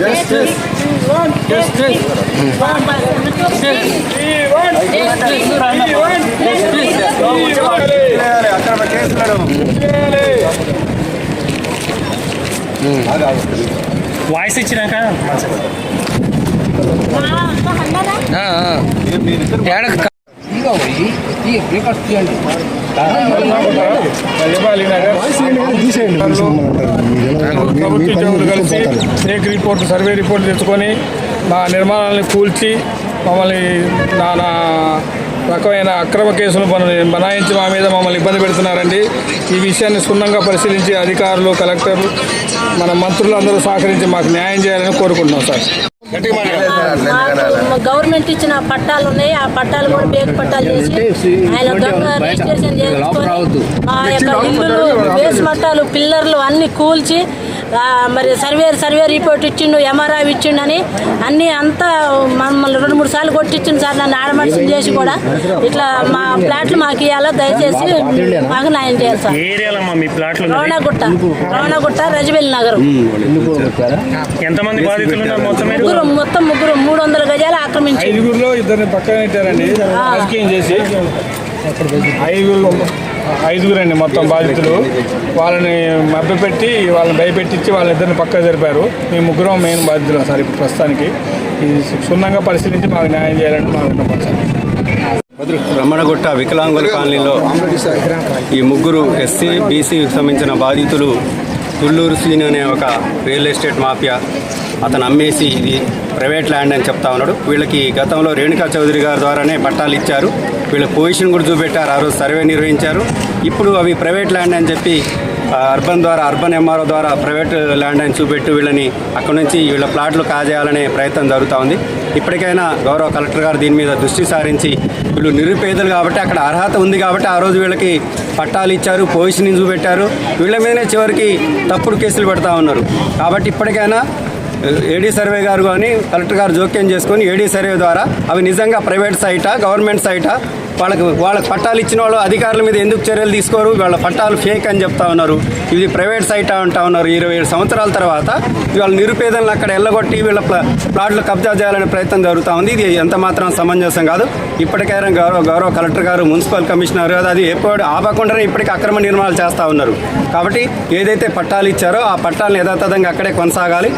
Justice justice అక్రమ కేసులను voice ఇచ్చినాక ప్రభుత్వ ఉద్యోగులు కలిసి స్నేక్ రిపోర్ట్ సర్వే రిపోర్ట్ తెచ్చుకొని మా నిర్మాణాలను కూల్చి మమ్మల్ని నానా రకమైన అక్రమ కేసులు మన- బనాయించి మా మీద మమ్మల్ని ఇబ్బంది పెడుతున్నారండి. ఈ విషయాన్ని క్షుణ్ణంగా పరిశీలించి అధికారులు కలెక్టర్ మన మంత్రులు అందరూ సహకరించి మాకు న్యాయం చేయాలని కోరుకుంటున్నాం సార్. గవర్నమెంట్ ఇచ్చిన పట్టాలు ఉన్నాయి. ఆ పట్టాలు కూడా బేగ్ పట్టాలు చేసి ఆయన దొంగ రిజిస్ట్రేషన్ చేసుకొని మా యొక్క ఇల్లులు బేస్ మట్టాలు పిల్లర్లు అన్ని కూల్చి ఆ, మరి సర్వే సర్వే రిపోర్ట్ ఇచ్చిండు ఎంఆర్ఐ ఇచ్చిండని అన్ని అంతా మమ్మల్ని రెండు మూడు సార్లు కొట్టించిండు సార్ నన్ను ఆడమనిషిని చేసి కూడా. ఇట్లా మా ఫ్లాట్లు మాకు ఇవ్వాలా దయచేసి మాకు న్యాయం చేయాలి సార్. ప్లాట్లు ఉన్నది? రవణగుట్ట రవణగుట్ట రజబెల్లి నగరం ఎంతమంది బాధితులు ముగ్గురు మొత్తం ముగ్గురు మూడు వందల గజాలు ఆక్రమించి ఐదుగురులో ఇద్దరిని పక్కన పెట్టారండి. చేసి. ఐదుగురు ఐదుగురండి మొత్తం బాధితులు. వాళ్ళని మభ్యపెట్టి వాళ్ళని భయపెట్టించి వాళ్ళిద్దరిని పక్క జరిపారు. మీ ముగ్గురం మెయిన్ బాధితులు సార్ ఇప్పుడు ప్రస్తుతానికి. ఇది క్షుణ్ణంగా పరిశీలించి మాకు న్యాయం చేయాలని మా విన్నపం సార్. రమణగుట్ట వికలాంగుల కాలనీలో ఈ ముగ్గురు ఎస్సీ బీసీకి సంబంధించిన బాధితులు తుళ్ళూరు శ్రీని అనే ఒక రియల్ ఎస్టేట్ మాఫియా అతను అమ్మేసి ఇది ప్రైవేట్ ల్యాండ్ అని చెప్తా ఉన్నాడు. వీళ్ళకి గతంలో రేణుకా చౌదరి గారి ద్వారానే పట్టాలు ఇచ్చారు. వీళ్ళ పొజిషన్ కూడా చూపెట్టారు. ఆ రోజు సర్వే నిర్వహించారు. ఇప్పుడు అవి ప్రైవేట్ ల్యాండ్ అని చెప్పి అర్బన్ ద్వారా అర్బన్ ఎంఆర్ఓ ద్వారా ప్రైవేట్ ల్యాండ్ అని చూపెట్టి వీళ్ళని అక్కడ నుంచి వీళ్ళ ప్లాట్లు కాజేయాలనే ప్రయత్నం జరుగుతూ ఉంది. ఇప్పటికైనా గౌరవ కలెక్టర్ గారు దీని మీద దృష్టి సారించి వీళ్ళు నిరుపేదలు కాబట్టి అక్కడ అర్హత ఉంది కాబట్టి ఆ రోజు వీళ్ళకి పట్టాలు ఇచ్చారు పొజిషనింగ్ చూపెట్టారు వీళ్ళ మీదనే చివరికి తప్పుడు కేసులు పెడతా ఉన్నారు. కాబట్టి ఇప్పటికైనా ఏడీ సర్వే గారు కానీ కలెక్టర్ గారు జోక్యం చేసుకొని ఏడీ సర్వే ద్వారా అవి నిజంగా ప్రైవేట్ సైటా గవర్నమెంట్ సైటా వాళ్ళకి వాళ్ళకి పట్టాలు ఇచ్చిన వాళ్ళు అధికారుల మీద ఎందుకు చర్యలు తీసుకోరు? వాళ్ళ పట్టాలు ఫేక్ అని చెప్తా ఉన్నారు. ఇది ప్రైవేట్ సైట్ అంటా ఉన్నారు. ఇరవై ఏడు సంవత్సరాల తర్వాత వాళ్ళ నిరుపేదలను అక్కడ ఎల్లగొట్టి వీళ్ళ ప్లా- ప్లాట్లు కబ్జా చేయాలనే ప్రయత్నం జరుగుతూ ఉంది. ఇది ఎంత మాత్రం సమంజసం కాదు. ఇప్పటికైనా గౌరవ గౌరవ కలెక్టర్ గారు మున్సిపల్ కమిషనర్ గారు అది ఎప్పుడు ఆపకుండానే ఇప్పటికీ అక్రమ నిర్మాణాలు చేస్తూ ఉన్నారు. కాబట్టి ఏదైతే పట్టాలు ఇచ్చారో ఆ పట్టాలను యథాతథంగా అక్కడే కొనసాగాలి.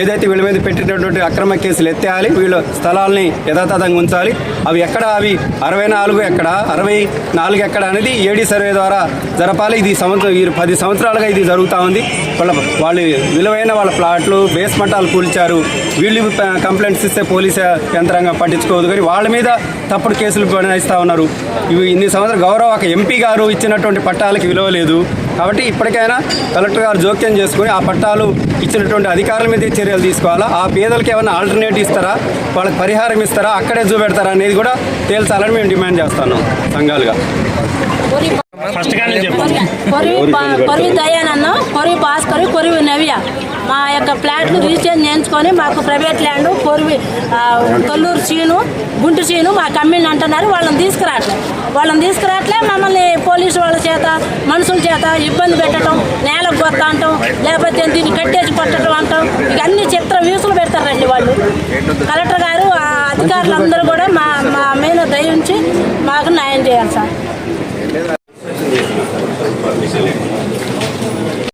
ఏదైతే వీళ్ళ మీద పెట్టినటువంటి అక్రమ కేసులు ఎత్తేయాలి వీళ్ళ స్థలాల్ని యథాతథంగా ఉంచాలి. అవి ఎక్కడ? అవి అరవై నాలుగు ఎక్కడ? అరవై నాలుగు ఎక్కడ అనేది ఏడీ సర్వే ద్వారా జరపాలి. ఇది సంవత్సరం ఈ పది సంవత్సరాలుగా ఇది జరుగుతూ ఉంది. వాళ్ళ వాళ్ళు విలువైన వాళ్ళ ప్లాట్లు బేస్మెంటాలు కూల్చారు. వీళ్ళు కంప్లైంట్స్ ఇస్తే పోలీస్ యంత్రాంగం పట్టించుకోదు. కానీ వాళ్ళ మీద తప్పుడు కేసులు బనాయిస్తూ ఉన్నారు. ఇవి ఇన్ని సంవత్సరాలు గౌరవ ఒక ఎంపీ గారు ఇచ్చినటువంటి పట్టాలకి విలువ లేదు. కాబట్టి ఇప్పటికైనా కలెక్టర్ గారు జోక్యం చేసుకుని ఆ పట్టాలు ఇచ్చినటువంటి అధికారుల మీద చర్యలు తీసుకోవాలా? ఆ పేదలకు ఏమైనా ఆల్టర్నేట్ ఇస్తారా? వాళ్ళకి పరిహారం ఇస్తారా? అక్కడే చూపెడతారా అనేది కూడా తేల్చాలని మేము డిమాండ్ చేస్తున్నాం సంఘాలుగా. దయానన్న భాస్కర్ నవ్య. మా యొక్క ప్లాట్లు రిజిస్ట్రేషన్ చేయించుకొని మాకు ప్రైవేట్ ల్యాండ్ కొరివి తొల్లూరు చీను గుంటు చీను మా కమ్మిని అంటున్నారు. వాళ్ళని తీసుకురావట్లే. వాళ్ళని తీసుకురావట్లే మమ్మల్ని పోలీసు వాళ్ళ చేత మనుషుల చేత ఇబ్బంది పెట్టడం నేలకు కొత్త అంటాం లేకపోతే దీన్ని కట్టేసి కొట్టడం అంటాం. ఇక అన్ని చిత్ర వీసులు పెడతారండి వాళ్ళు. కలెక్టర్ గారు ఆ అధికారులందరూ కూడా మా మా మీద దయ ఉంచి మాకు న్యాయం చేయాలి సార్.